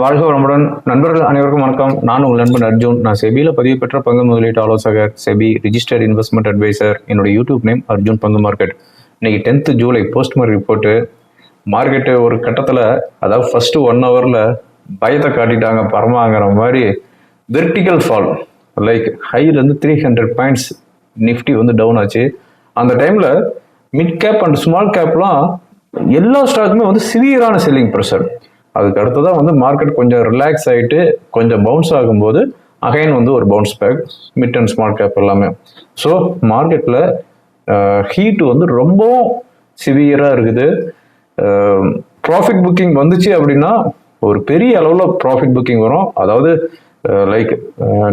வாழ்க வளமுடன். நண்பர்கள் அனைவருக்கும் வணக்கம். நான் உங்கள் நண்பன் அர்ஜுன். நான் செபியில் பதிவு பெற்ற பங்கு முதலீட்டு ஆலோசகர் செபி ரிஜிஸ்டர்ட் இன்வெஸ்ட்மெண்ட் அட்வைசர் என்னுடைய யூடியூப் நேம் அர்ஜுன் பங்கு மார்க்கெட் இன்னைக்கு tenth July post mark report market ஒரு கட்டத்தில் அதாவது ஃபர்ஸ்ட் ஒன் ஹவரில் பயத்தை காட்டிட்டாங்க பரமாங்கிற மாதிரி வெர்டிக்கல் ஃபால் லைக் ஹையிலேருந்து த்ரீ ஹண்ட்ரட் பாயிண்ட்ஸ் நிஃப்டி வந்து டவுன் ஆச்சு. அந்த டைமில் மிட் கேப் அண்ட் ஸ்மால் கேப்லாம் எல்லா ஸ்டாக்குமே வந்து சிவியரான செல்லிங் ப்ரெஷர் அதுக்கு அடுத்ததான் வந்து மார்க்கெட் கொஞ்சம் ரிலாக்ஸ் ஆகிட்டு கொஞ்சம் பவுன்ஸ் ஆகும்போது அகைன் வந்து ஒரு bounce back mid and small cap எல்லாமே. ஸோ மார்க்கெட்டில் ஹீட் வந்து ரொம்ப சிவியராக இருக்குது. ப்ராஃபிட் புக்கிங் வந்துச்சு அப்படின்னா ஒரு பெரிய அளவில் ப்ராஃபிட் புக்கிங் வரும். அதாவது லைக்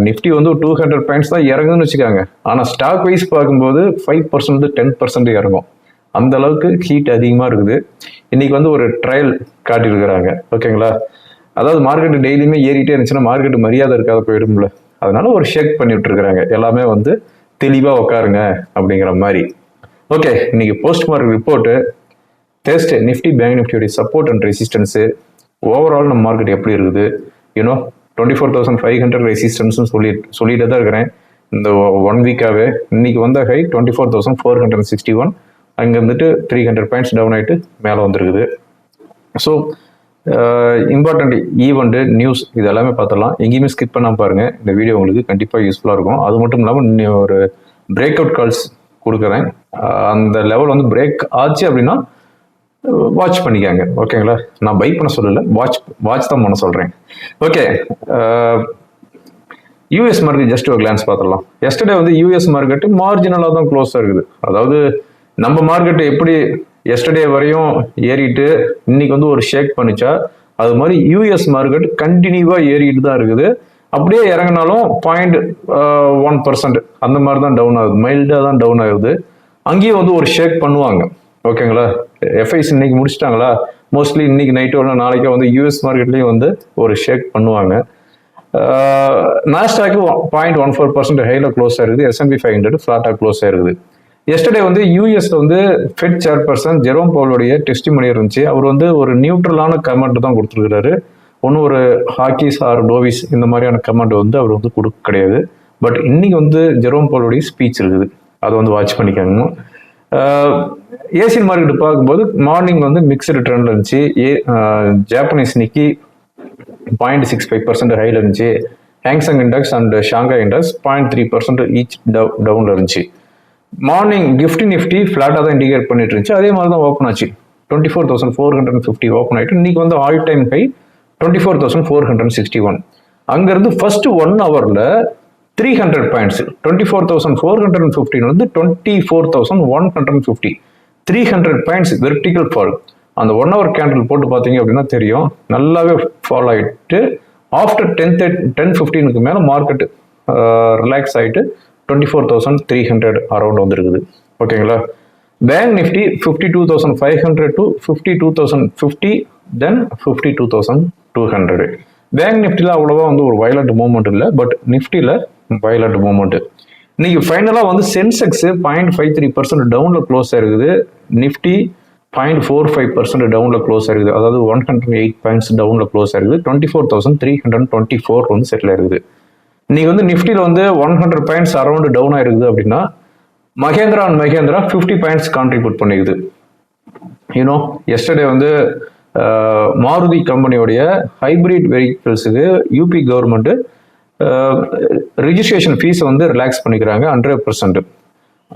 நிஃப்டி வந்து டூ ஹண்ட்ரட் பாயிண்ட்ஸ் தான் இறங்குன்னு வச்சுக்காங்க. ஆனால் ஸ்டாக் வைஸ் பார்க்கும்போது ஃபைவ் பர்சன்ட் டென் பர்சன்ட் இறங்கும். அந்த அளவுக்கு ஹீட் அதிகமாக இருக்குது. இன்னைக்கு வந்து ஒரு ட்ரையல் காட்டியிருக்கிறாங்க. ஓகேங்களா அதாவது மார்க்கெட் டெய்லியுமே ஏறிட்டே இருந்துச்சுன்னா மார்க்கெட் மரியாதை இருக்காத போயிடும்ல. அதனால ஒரு ஷேக் பண்ணி இருக்கிறாங்க எல்லாமே வந்து தெளிவாக உட்காருங்க அப்படிங்கிற மாதிரி. ஓகே இன்னைக்கு post market report test Nifty bank நிஃப்டியோடைய support and resistance overall நம்ம மார்க்கெட் எப்படி இருக்குது? You know twenty four thousand five hundred ரெசிஸ்டன்ஸ்னு சொல்லி சொல்லிட்டு தான் இருக்கிறேன். இந்த ஒன் வீக்காகவே இன்னைக்கு வந்த high twenty four thousand four hundred sixty one அங்கே வந்துட்டு த்ரீ ஹண்ட்ரட் பாயிண்ட்ஸ் டவுன் ஆகிட்டு மேலே வந்திருக்குது. ஸோ இம்பார்ட்டண்ட் ஈவெண்ட்டு நியூஸ் இது எல்லாமே பார்த்துடலாம். எங்கேயுமே ஸ்கிப் பண்ணாமல் பாருங்கள் இந்த வீடியோ உங்களுக்கு கண்டிப்பாக யூஸ்ஃபுல்லாக இருக்கும். அது மட்டும் இல்லாமல் இன்னும் ஒரு பிரேக் அவுட் கால்ஸ் கொடுக்குறேன் uh, அந்த லெவல் வந்து பிரேக் ஆச்சு அப்படின்னா uh, வாட்ச் பண்ணிக்காங்க. ஓகேங்களா நான் பை பண்ண சொல்லலை. வாட்ச் வாட்ச் தான் பண்ண சொல்கிறேன் ஓகே யூஎஸ் மார்க்கெட் ஜஸ்ட் ஒரு கிளான்ஸ் பார்த்துடலாம். எஸ்டர்டே வந்து யூஎஸ் மார்க்கெட்டு மார்ஜினலாக தான் க்ளோஸாக இருக்குது. அதாவது நம்ம மார்க்கெட் எப்படி எஸ்டர்டே வரையும் ஏறிட்டு இன்னைக்கு வந்து ஒரு ஷேக் பண்ணிச்சா அது மாதிரி யூஎஸ் மார்க்கெட் கண்டினியூவாக ஏறிட்டு தான் இருக்குது. அப்படியே இறங்கினாலும் பாயிண்ட் ஒன் பர்சன்ட் அந்த மாதிரி தான் டவுன் ஆகுது. மைல்டாக தான் டவுன் ஆகுது. அங்கேயும் வந்து ஒரு ஷேக் பண்ணுவாங்க. ஓகேங்களா? எஃப்ஐஸ் இன்னைக்கு முடிச்சிட்டாங்களா? மோஸ்ட்லி இன்னைக்கு நைட்டோ இல்லை நாளைக்கோ வந்து யூஎஸ் மார்க்கெட்லேயும் வந்து ஒரு ஷேக் பண்ணுவாங்க. Nasdaq point one four percent ஹைல close ஆயிருக்குது. S and P five hundred ஃப்ளாட்டாக க்ளோஸ் ஆயிருக்குது. எஸ்டர்டே வந்து யூஎஸ்ல வந்து ஃபெட் சேர்பர்சன் ஜெரோம் பவுலுடைய டெஸ்டிமனி இருந்துச்சு. அவர் வந்து ஒரு நியூட்ரலான கமெண்ட் தான் கொடுத்துருக்கிறாரு. ஒன்றும் ஒரு ஹாக்கிஸ் ஆர் டோவிஸ் இந்த மாதிரியான கமெண்ட் வந்து அவர் வந்து கொடுக்க கிடையாது. பட் இன்னைக்கு வந்து ஜெரோம் பவுலுடைய ஸ்பீச் இருக்குது. அதை வந்து வாட்ச் பண்ணிக்கணும் ஏசியன் மார்க்கெட் பார்க்கும்போது மார்னிங் வந்து மிக்சடு ட்ரெண்ட் இருந்துச்சு. A Japanese Nikkei point six five percent ஹைல இருந்துச்சு. Hang Seng index and Shanghai index point three percent each டவுன்ல இருந்துச்சு. மார்னிங் நிஃப்டி நிஃப்டி ஃப்ளாட்டாக தான் இண்டிகேட் பண்ணிட்டு இருந்துச்சு. அதே மாதிரி தான் ஓப்பன் ஆச்சு. Twenty four thousand four hundred and fifty open ஆகிட்டு இன்றைக்கி வந்து all time high twenty four thousand four hundred sixty one அங்கேருந்து ஃபர்ஸ்ட் ஒன் ஹவரில் three hundred points twenty four thousand four hundred and fifteen வந்து twenty four thousand one hundred and fifty three hundred points vertical fall அந்த one hour candle போட்டு பார்த்தீங்க அப்படின்னா தெரியும். நல்லாவே fall ஆகிட்டு ஆஃப்டர் டென் டென் ஃபிஃப்டீனுக்கு மேலே மார்க்கெட் ரிலாக்ஸ் ஆகிட்டு twenty four thousand three hundred around வந்துருக்குது. ஓகேங்களா bank Nifty fifty two thousand five hundred to fifty two thousand fifty then fifty two thousand two hundred bank நிஃப்டியில் அவ்வளோவா வந்து ஒரு வயலண்ட் மூவ்மெண்ட் இல்லை பட் நிஃப்டியில் வயலண்ட் மூவ்மெண்ட்டு இன்னைக்கு ஃபைனலாக வந்து Sensex point five three percent டவுனில் க்ளோஸ் ஆயிருக்குது. Nifty point four five percent டவுனில் க்ளோஸ் ஆயிருக்குது. அதாவது ஒன் ஹண்ட்ரட் எயிட் பாயிண்ட்ஸ் டவுனில் க்ளோஸ் ஆயிருக்குது. Twenty four thousand three hundred twenty four வந்து செட்டில் ஆயிருக்குது. இன்னைக்கு வந்து நிஃப்டியில் வந்து one hundred points around down ஆயிருக்குது அப்படின்னா Mahindra and Mahindra fifty points contribute பண்ணிக்குது. You know yesterday வந்து மாருதி கம்பெனியோடைய ஹைபிரிட் வெஹிக்கிள்ஸுக்கு யூபி கவர்மெண்ட்டு ரிஜிஸ்ட்ரேஷன் ஃபீஸை வந்து ரிலாக்ஸ் பண்ணிக்கிறாங்க ஹண்ட்ரட் பர்சன்ட்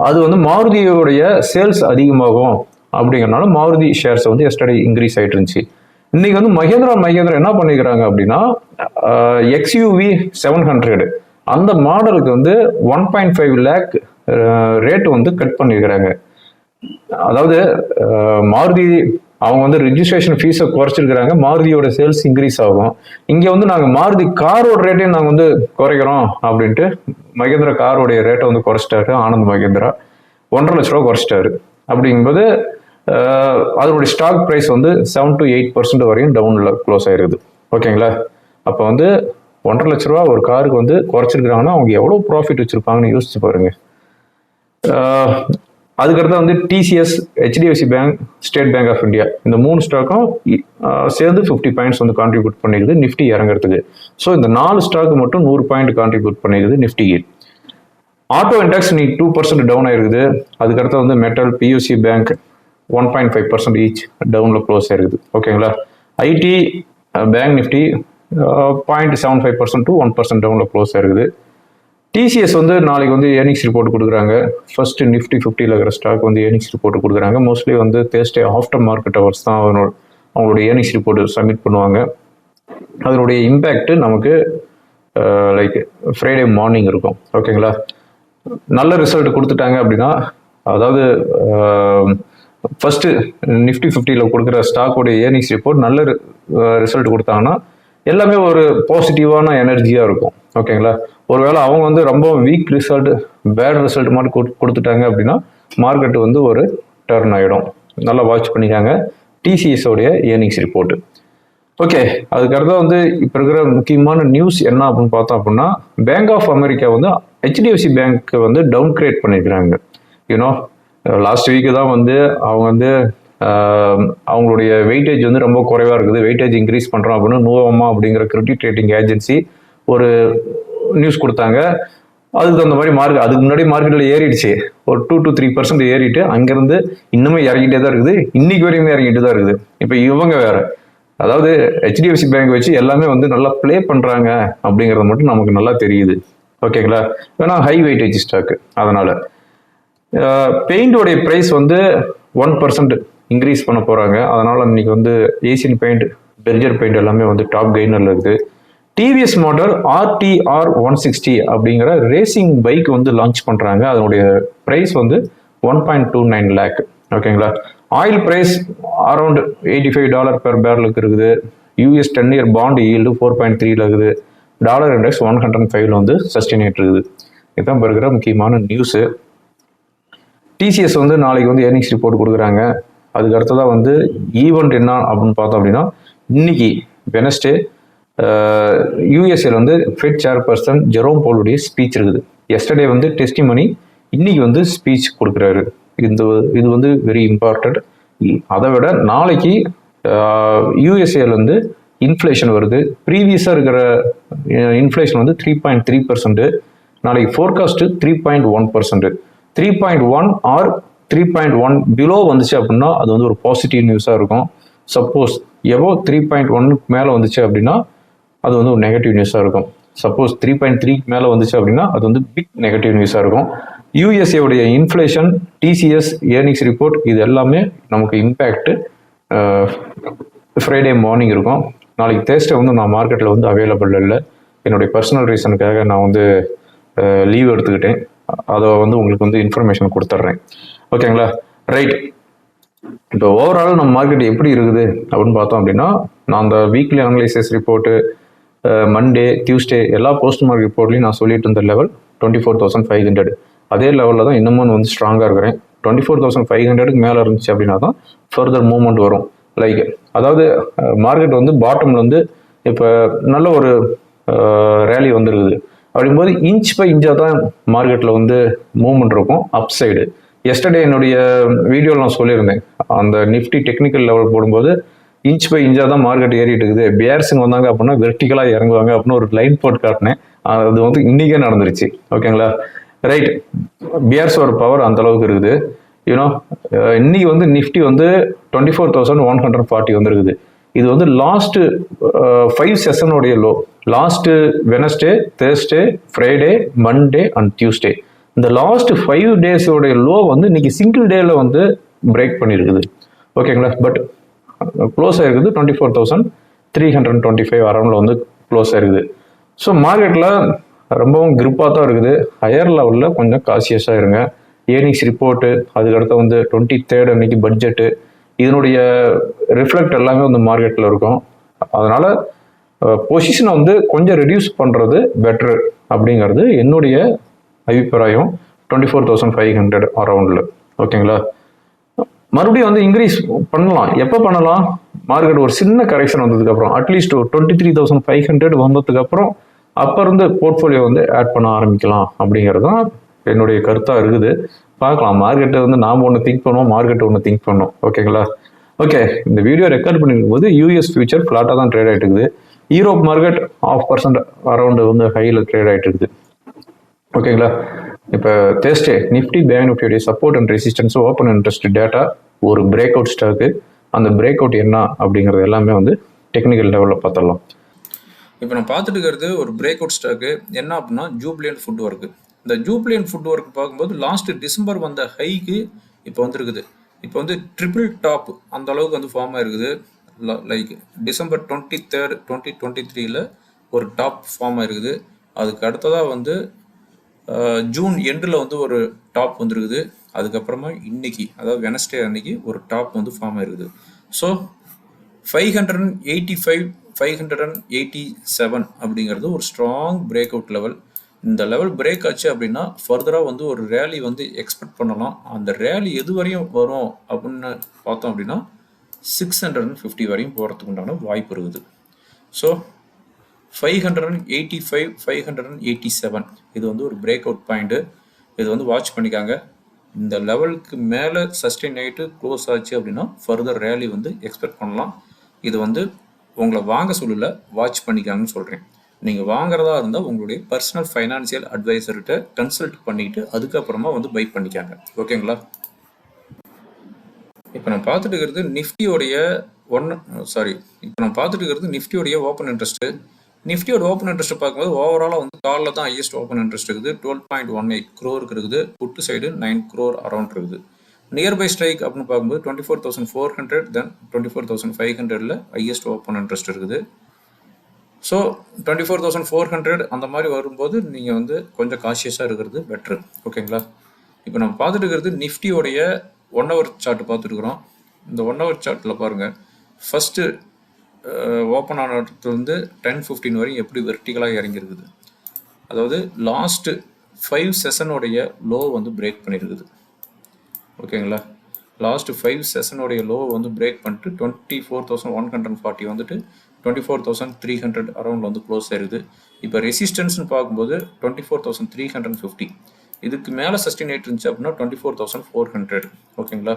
அது வந்து மாருதியோடைய சேல்ஸ் அதிகமாகும் அப்படிங்கிறனால மாருதி ஷேர்ஸ் வந்து எஸ்டர்டே இன்க்ரீஸ் ஆகிட்டு இருந்துச்சு. இன்னைக்கு வந்து மகேந்திரா மகேந்திரா என்ன பண்ணிக்கிறாங்க அப்படின்னா எக்ஸ்யூவி செவன் ஹண்ட்ரடு அந்த மாடலுக்கு வந்து one point five lakh rate வந்து கட் பண்ணியிருக்கிறாங்க அதாவது மாருதி அவங்க வந்து ரிஜிஸ்ட்ரேஷன் ஃபீஸை குறைச்சிருக்கிறாங்க. மாருதியோட சேல்ஸ் இன்க்ரீஸ் ஆகும். இங்கே வந்து நாங்கள் மாருதி காரோட ரேட்டையும் நாங்கள் வந்து குறைக்கிறோம் அப்படின்ட்டு மகேந்திரா காரோடைய ரேட்டை வந்து குறைச்சிட்டாரு ஆனந்த் மகேந்திரா. ஒன்றரை லட்ச ரூபா குறைச்சிட்டாரு. அப்படிங்கும்போது அதனுடைய ஸ்டாக் ப்ரைஸ் வந்து செவன் டு எயிட் பர்சன்ட் வரையும் டவுனில் க்ளோஸ் ஆயிருக்குது. ஓகேங்களா அப்போ வந்து ஒன்றரை லட்ச ரூபா ஒரு காருக்கு வந்து குறைச்சிருக்கிறாங்கன்னா அவங்க எவ்வளோ ப்ராஃபிட் வச்சுருப்பாங்கன்னு யோசிச்சு பாருங்க. அதுக்கடுத்து வந்து TCS HDFC bank State Bank of India இந்த மூணு ஸ்டாக்கும் சேர்ந்து ஃபிஃப்டி பாயிண்ட்ஸ் வந்து கான்ட்ரிபியூட் பண்ணிடுது நிஃப்டி இறங்குறதுக்கு. ஸோ இந்த நாலு ஸ்டாக் மட்டும் நூறு பாயிண்ட் கான்ட்ரிபியூட் பண்ணிருக்குது நிஃப்டிக்கு ஆட்டோ இண்டெக்ஸ் இன்னைக்கு டூ பர்சன்ட் டவுன் ஆயிருக்குது. அதுக்கடுத்து வந்து metal PSU bank one point five percent each டவுனில் க்ளோஸ் ஆயிருக்குது. ஓகேங்களா IT bank Nifty point seven five percent to one percent டவுனில் க்ளோஸ் ஆயிருக்குது. டிசிஎஸ் வந்து நாளைக்கு வந்து ஏர்னிங்ஸ் ரிப்போர்ட் கொடுக்குறாங்க. ஃபர்ஸ்ட் நிஃப்டி ஃபிஃப்டியில் இருக்கிற ஸ்டாக் வந்து ஏர்னிங்ஸ் ரிப்போர்ட் கொடுக்குறாங்க. மோஸ்ட்லி வந்து தேர்ஸ்டே ஆஃப்டர் மார்க்கெட் ஹவர்ஸ் தான் அவனோட அவங்களோட ஏர்னிங்ஸ் ரிப்போர்ட் சப்மிட் பண்ணுவாங்க. அதனுடைய இம்பேக்ட்டு நமக்கு லைக் ஃப்ரைடே மார்னிங் இருக்கும். ஓகேங்களா நல்ல ரிசல்ட் கொடுத்துட்டாங்க அப்படின்னா அதாவது ஃபர்ஸ்ட் நிஃப்டி ஃபிஃப்டியில் கொடுக்குற ஸ்டாக்கோடைய ஏர்னிங்ஸ் ரிப்போர்ட் நல்ல ரிசல்ட் கொடுத்தாங்கன்னா எல்லாமே ஒரு பாசிட்டிவான எனர்ஜியாக இருக்கும். ஓகேங்களா ஒருவேளை அவங்க வந்து ரொம்ப வீக் ரிசல்ட் பேட் ரிசல்ட் மாதிரி கொடு- கொடுத்துட்டாங்க அப்படின்னா மார்க்கெட் வந்து ஒரு டர்ன் ஆகிடும் நல்லா வாட்ச் பண்ணிக்காங்க. டிசிஎஸோடைய ஏர்னிங்ஸ் ரிப்போர்ட் ஓகே அதுக்கடுத்து வந்து இப்போ இருக்கிற முக்கியமான நியூஸ் என்ன அப்படின்னு பார்த்தோம் அப்படின்னா பேங்க் ஆஃப் அமெரிக்கா வந்து ஹெச்டிஎஃப்சி பேங்க்கை வந்து டவுன் கிரேட் பண்ணியிருக்கிறாங்க யூனோ லாஸ்ட் வீக்கு தான் வந்து அவங்க வந்து அவங்களுடைய வெயிட்டேஜ் வந்து ரொம்ப குறைவாக இருக்குது. வெயிட்டேஜ் இன்க்ரீஸ் பண்ணுறோம் அப்படின்னு நூவமா அப்படிங்கிற கிரெடிட் ரேட்டிங் ஏஜென்சி ஒரு நியூஸ் கொடுத்தாங்க. அதுக்கு தகுந்த மாதிரி மார்க் அதுக்கு முன்னாடி மார்க்கெட்டில் ஏறிடுச்சு. ஒரு டூ டு த்ரீ பர்சன்ட் ஏறிட்டு அங்கேருந்து இன்னுமே இறங்கிட்டே தான் இருக்குது. இன்னைக்கு வரையுமே இறங்கிட்டு தான் இருக்குது. இப்போ இவங்க வேறு. அதாவது ஹெச்டிஎஃப்சி பேங்க் வச்சு எல்லாமே வந்து நல்லா ப்ளே பண்ணுறாங்க அப்படிங்கிறது மட்டும் நமக்கு நல்லா தெரியுது. ஓகேங்களா ஏன்னா ஹை வெயிட்டேஜ் ஸ்டாக்கு அதனால் பெயிண்டோடைய ப்ரைஸ் வந்து ஒன் பர்சன்ட் இன்க்ரீஸ் பண்ண போகிறாங்க அதனால் இன்னைக்கு வந்து ஏசியன் பெயிண்ட் பெர்ஜர் பெயிண்ட் எல்லாமே வந்து டாப் கெய்னரில் இருக்குது TVS model RTR one sixty அப்படிங்கிற ரேசிங் பைக் வந்து லான்ச் பண்ணுறாங்க அதனுடைய ப்ரைஸ் வந்து one point two nine lakh ஓகேங்களா oil price around eighty five dollar per பேரலுக்கு இருக்குது. US ten year bond yield four point த்ரீல இருக்குது. டாலர் இண்டெக்ஸ் ஒன் ஹண்ட்ரட் ஃபைவ்ல வந்து சஸ்டெயின் ஆகிட்டு இருக்குது. இதுதான் இருக்கிற முக்கியமான நியூஸு டிசிஎஸ் வந்து நாளைக்கு வந்து ஏர்னிங்ஸ் ரிப்போர்ட் கொடுக்குறாங்க. அதுக்கு அடுத்ததாக வந்து ஈவெண்ட் என்ன அப்படின்னு பார்த்தோம் அப்படின்னா இன்னைக்கு வெனஸ்டே யூஎஸ்ஏல வந்து ஃபெட் சேர்பர்சன் ஜெரோம் போலுடைய ஸ்பீச் இருக்குது. எஸ்டர்டே வந்து டெஸ்டிமனி இன்னைக்கு வந்து ஸ்பீச் கொடுக்குறாரு. இந்த இது வந்து வெரி இம்பார்ட்டன்ட் அதை விட நாளைக்கு யூஎஸ்ஏல வந்து இன்ஃப்ளேஷன் வருது. ப்ரீவியஸாக இருக்கிற இன்ஃப்ளேஷன் வந்து த்ரீ பாயிண்ட் த்ரீ பர்சன்ட் நாளைக்கு forecast three point one percent three point one or three point one below வந்துச்சு அப்படின்னா அது வந்து ஒரு பாசிட்டிவ் நியூஸாக இருக்கும். சப்போஸ் எவோ த்ரீ பாயிண்ட் ஒன்னுக்கு மேலே வந்துச்சு அப்படின்னா அது வந்து ஒரு நெகட்டிவ் நியூஸாக இருக்கும். சப்போஸ் த்ரீ பாயிண்ட் த்ரீக்கு மேலே வந்துச்சு அப்படின்னா அது வந்து பிக் நெகட்டிவ் நியூஸாக இருக்கும். யூஎஸ்ஏவுடைய இன்ஃப்ளேஷன் டிசிஎஸ் ஏர்னிங்ஸ் ரிப்போர்ட் இது எல்லாமே நமக்கு இம்பேக்ட்டு ஃப்ரைடே மார்னிங் இருக்கும். நாளைக்கு தேர்ஸ்டே வந்து நான் மார்க்கெட்டில் வந்து அவைலபிள் இல்லை. என்னுடைய பர்சனல் ரீசனுக்காக நான் வந்து லீவ் எடுத்துக்கிட்டேன். அதை வந்து உங்களுக்கு வந்து இன்ஃபர்மேஷன் கொடுத்துட்றேன். ஓகேங்களா ரைட் இப்போ ஓவரால் நம்ம மார்க்கெட் எப்படி இருக்குது அப்படின்னு பார்த்தோம் அப்படின்னா நான் அந்த weekly analysis report Monday Tuesday எல்லா போஸ்ட் மார்க் ரிப்போர்ட்லையும் நான் சொல்லிட்டு இருந்த level twenty four thousand five hundred அதே லெவலில் தான் இன்னமும் வந்து ஸ்ட்ராங்காக இருக்கிறேன். டுவெண்ட்டி ஃபோர் தௌசண்ட் ஃபைவ் ஹண்ட்ரடுக்கு மேலே இருந்துச்சு அப்படின்னா தான் ஃபர்தர் மூவ்மெண்ட் வரும். லைக் அதாவது மார்க்கெட் வந்து பாட்டம்ல வந்து இப்போ நல்ல ஒரு ரேலி வந்துருக்குது. அப்படிங்கும்போது இன்ச் பை இன்ச்சாக தான் மார்க்கெட்டில் வந்து மூவ்மெண்ட் இருக்கும் அப் சைடு எஸ்டர்டே என்னுடைய வீடியோவில் நான் சொல்லியிருந்தேன். அந்த நிஃப்டி டெக்னிக்கல் லெவல் போடும்போது இன்ச் பை இன்ச்சாக தான் மார்க்கெட் ஏறிட்டு இருக்குது. பியர்ஸுங்க வந்தாங்க அப்படின்னா வெர்டிக்கலாக இறங்குவாங்க அப்படின்னு ஒரு லைன் போட்டு காட்டினேன். அது வந்து இன்றைக்கே நடந்துருச்சு. ஓகேங்களா ரைட் பியர்ஸ் ஒரு பவர் அந்த அளவுக்கு இருக்குது. யூனோ இன்னைக்கு வந்து நிஃப்டி வந்து twenty four thousand one hundred forty வந்துருக்குது. இது வந்து last five செஷனுடைய low last Wednesday Thursday Friday Monday and Tuesday இந்த லாஸ்ட் ஃபைவ் டேஸோடைய லோ வந்து இன்னைக்கு சிங்கிள் டேல வந்து பிரேக் பண்ணியிருக்குது ஓகேங்களா பட் க்ளோஸ் uh, ஆயிருக்குது. Twenty four thousand three hundred twenty five அரௌண்டில் வந்து க்ளோஸ் ஆயிருக்குது. ஸோ மார்க்கெட்டில் ரொம்பவும் grip-ஆ தான் இருக்குது. ஹையர் லெவலில் கொஞ்சம் காசியஸாக இருங்க. ஏர்னிங்ஸ் ரிப்போர்ட்டு அதுக்கடுத்து வந்து டுவெண்ட்டி தேர்ட் அன்னைக்கு பட்ஜெட்டு இதனுடைய ரிஃப்ளெக்ட் எல்லாமே வந்து மார்க்கெட்டில் இருக்கும். அதனால் பொசிஷனை வந்து கொஞ்சம் ரெடியூஸ் பண்ணுறது பெட்ரு அப்படிங்கிறது என்னுடைய அபிப்பிராயம். Twenty four thousand five hundred அரௌண்டில் ஓகேங்களா மறுபடியும் வந்து இன்க்ரீஸ் பண்ணலாம். எப்போ பண்ணலாம்? மார்க்கெட் ஒரு சின்ன கரெக்ஷன் வந்ததுக்கப்புறம். அட்லீஸ்ட் ஒரு twenty three thousand five hundred வந்ததுக்கப்புறம் அப்போ இருந்து போர்ட்ஃபோலியோ வந்து ஆட் பண்ண ஆரம்பிக்கலாம் அப்படிங்கிறது தான் என்னுடைய கருத்தாக இருக்குது. பார்க்கலாம். மார்க்கெட்டை வந்து நாம் ஒன்று திங்க் பண்ணுவோம் மார்க்கெட் ஒன்று திங்க் பண்ணோம் ஓகேங்களா ஓகே இந்த வீடியோ ரெக்கார்ட் பண்ணிருக்கும் போது யூஎஸ் ஃபியூச்சர் ஃப்ளாட்டாக தான் ட்ரேட் ஆகிட்டு இருக்குது. Europe market half percent around வந்து ஹையில் ட்ரேட் ஆகிட்டு இருக்குது. ஓகேங்களா இப்போ Thursday Nifty bank நிஃப்டியுடைய support and resistance open interest data ஒரு பிரேக் அவுட் ஸ்டாக்கு அந்த பிரேக் அவுட் என்ன அப்படிங்கிறது எல்லாமே வந்து டெக்னிக்கல் லெவலில் பார்த்துடலாம். இப்போ நான் பார்த்துட்டு இருக்கிறது ஒரு பிரேக் அவுட் ஸ்டாக்கு என்ன அப்படின்னா ஜூப்ளியன் ஃபுட் ஒர்க்கு இந்த ஜூப்ளியன் ஃபுட் ஒர்க் பார்க்கும்போது லாஸ்ட் டிசம்பர் வந்த ஹைக்கு இப்போ வந்துருக்குது. இப்போ வந்து ட்ரிபிள் டாப் அந்த அளவுக்கு வந்து ஃபார்ம் ஆயிருக்குது. Like December twenty third twenty twenty த்ரீல ஒரு டாப் ஃபார்ம் ஆயிருக்குது. அதுக்கு அடுத்ததாக வந்து ஜூன் எண்டில் வந்து ஒரு டாப் வந்துருக்குது. அதுக்கப்புறமா இன்னைக்கு அதாவது வெனஸ்டே அன்னைக்கு ஒரு டாப் வந்து ஃபார்ம் ஆயிருக்குது. So five hundred and eighty five five hundred and eighty seven அப்படிங்கிறது ஒரு ஸ்ட்ராங் பிரேக் அவுட் லெவல் இந்த லெவல் பிரேக் ஆச்சு அப்படின்னா ஃபர்தராக வந்து ஒரு ரேலி வந்து எக்ஸ்பெக்ட் பண்ணலாம். அந்த ரேலி எது வரையும் வரும் அப்படின்னு பார்த்தோம் அப்படின்னா சிக்ஸ் ஹண்ட்ரட் அண்ட் ஃபிஃப்டி வரையும் போகிறதுக்கு உண்டான வாய்ப்பு இருக்குது. So five hundred and eighty five five hundred and eighty seven இது வந்து ஒரு பிரேக் அவுட் பாயிண்ட்டு இது வந்து வாட்ச் பண்ணிக்காங்க. இந்த லெவலுக்கு மேலே சஸ்டெயின் ஆகிட்டு க்ளோஸ் ஆச்சு அப்படின்னா ஃபர்தர் ரேலி வந்து எக்ஸ்பெக்ட் பண்ணலாம். இது வந்து உங்களை வாங்க சொல்லல வாட்ச் பண்ணிக்காங்கன்னு சொல்கிறேன் நீங்கள் வாங்குறதா இருந்தால் உங்களுடைய பர்சனல் ஃபைனான்சியல் அட்வைசர்கிட்ட கன்சல்ட் பண்ணிக்கிட்டு அதுக்கப்புறமா வந்து பை பண்ணிக்காங்க. ஓகேங்களா இப்போ நான் பார்த்துட்டு இருக்கிறது நிஃப்டியோடைய ஒன் சாரி இப்போ நான் பார்த்துட்டு இருக்கிறது நிஃப்டியோடைய ஓப்பன் இன்ட்ரெஸ்ட்டு நிஃப்டியோட ஓப்பன் இன்ட்ரெஸ்ட் பார்க்கும்போது ஓவராலாக வந்து காலில் தான் ஹையஸ்ட் ஓப்பன் இன்ட்ரெஸ்ட் இருக்குது. டுவெல் பாயிண்ட் ஒன் எயிட் க்ரோருக்கு இருக்குது. Put side nine crore around இருக்குது. நியர்பை ஸ்ட்ரைக் அப்படின்னு பார்க்கும்போது twenty four thousand four hundred then twenty four thousand five ஹண்ட்ரடில் ஹையஸ்ட் ஓப்பன் இன்ட்ரெஸ்ட் இருக்குது. So twenty four thousand four hundred அந்த மாதிரி வரும்போது நீங்கள் வந்து கொஞ்சம் காஷியஸாக இருக்கிறது பெட்ரு ஓகேங்களா இப்போ நம்ம பார்த்துட்டு இருக்கிறது நிஃப்டியோடைய ஒன் ஹவர் சார்ட் பார்த்துருக்குறோம். இந்த ஒன் ஹவர் சார்ட்டில் பாருங்கள் ஃபஸ்ட்டு ஓப்பன் ஆன இடத்துலேருந்து டென் ஃபிஃப்டீன் வரையும் எப்படி வெர்டிகலாக இறங்கியிருக்குது? அதாவது லாஸ்ட்டு ஃபைவ் செஷனுடைய லோ வந்து பிரேக் பண்ணியிருக்குது. ஓகேங்களா லாஸ்ட் ஃபைவ் செஷனுடைய லோ வந்து பிரேக் பண்ணிட்டு twenty four thousand one hundred forty வந்துட்டு twenty four thousand three hundred around வந்து க்ளோஸ் ஆயிருது இப்போ ரெசிஸ்டன்ஸ்னு பார்க்கும்போது twenty four thousand three hundred fifty இதுக்கு மேலே சஸ்டெயின் ஆயிட்டு இருந்துச்சு அப்படின்னா twenty four thousand four hundred ஓகேங்களா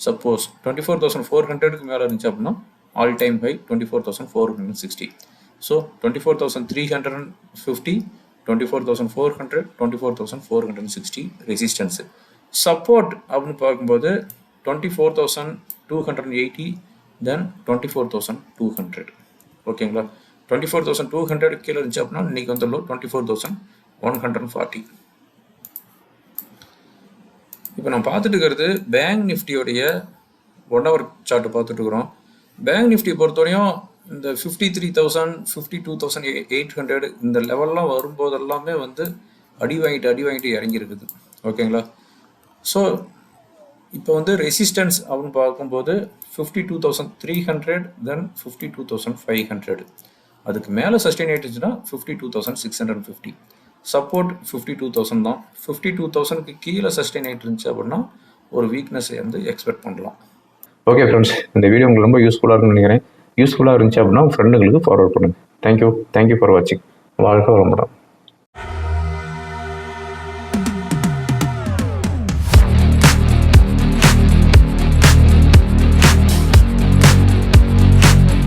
suppose twenty four thousand four ஹண்ட்ரடுக்கு மேலே இருந்துச்சு அப்படின்னா all time high twenty four thousand four hundred sixty so twenty four thousand three hundred and fifty twenty four thousand four hundred twenty four thousand four hundred sixty resistance support அப்படின்னு பார்க்கும்போது twenty four thousand two hundred eighty then twenty four thousand two hundred ஓகேங்களா? Twenty four thousand two hundred கீழே இருந்துச்சு அப்படின்னா இன்னைக்கு வந்து low twenty four thousand one hundred forty இப்போ நான் பார்த்துட்டு இருக்கிறது பேங்க் நிஃப்டியோடைய ஒன் ஹவர் சார்ட்டு பார்த்துட்டு இருக்கிறோம். பேங்க் நிஃப்டி பொறுத்தவரையும் இந்த fifty three thousand fifty two thousand eight hundred இந்த லெவல்லாம் வரும்போது எல்லாமே வந்து அடி வாங்கிட்டு அடி வாங்கிட்டு இறங்கி இருக்குது ஓகேங்களா? ஸோ இப்போ வந்து ரெசிஸ்டன்ஸ் அப்படின்னு பார்க்கும்போது fifty two thousand three hundred then fifty two thousand five hundred அதுக்கு மேலே சஸ்டெயின் ஆயிடுச்சுன்னா fifty two thousand six hundred fifty support fifty two thousand தான். ஃபிஃப்டி டூ தௌசண்ட்க்கு கீழே சஸ்டெயின் ஆகிட்டு இருந்துச்சு அப்படின்னா ஒரு வீக்னஸ் வந்து எக்ஸ்பெக்ட் பண்ணலாம். ஓகே ஃப்ரெண்ட்ஸ் இந்த வீடியோ உங்களுக்கு ரொம்ப யூஸ்ஃபுல்லாக இருக்கும்னு நினைக்கிறேன். யூஸ்ஃபுல்லாக இருந்துச்சு அப்படின்னா ஃப்ரெண்டுங்களுக்கு ஃபார்வர்ட் பண்ணுங்கள் thank you thank you for வாட்சிங் வாழ்க்கை வளமுடன்.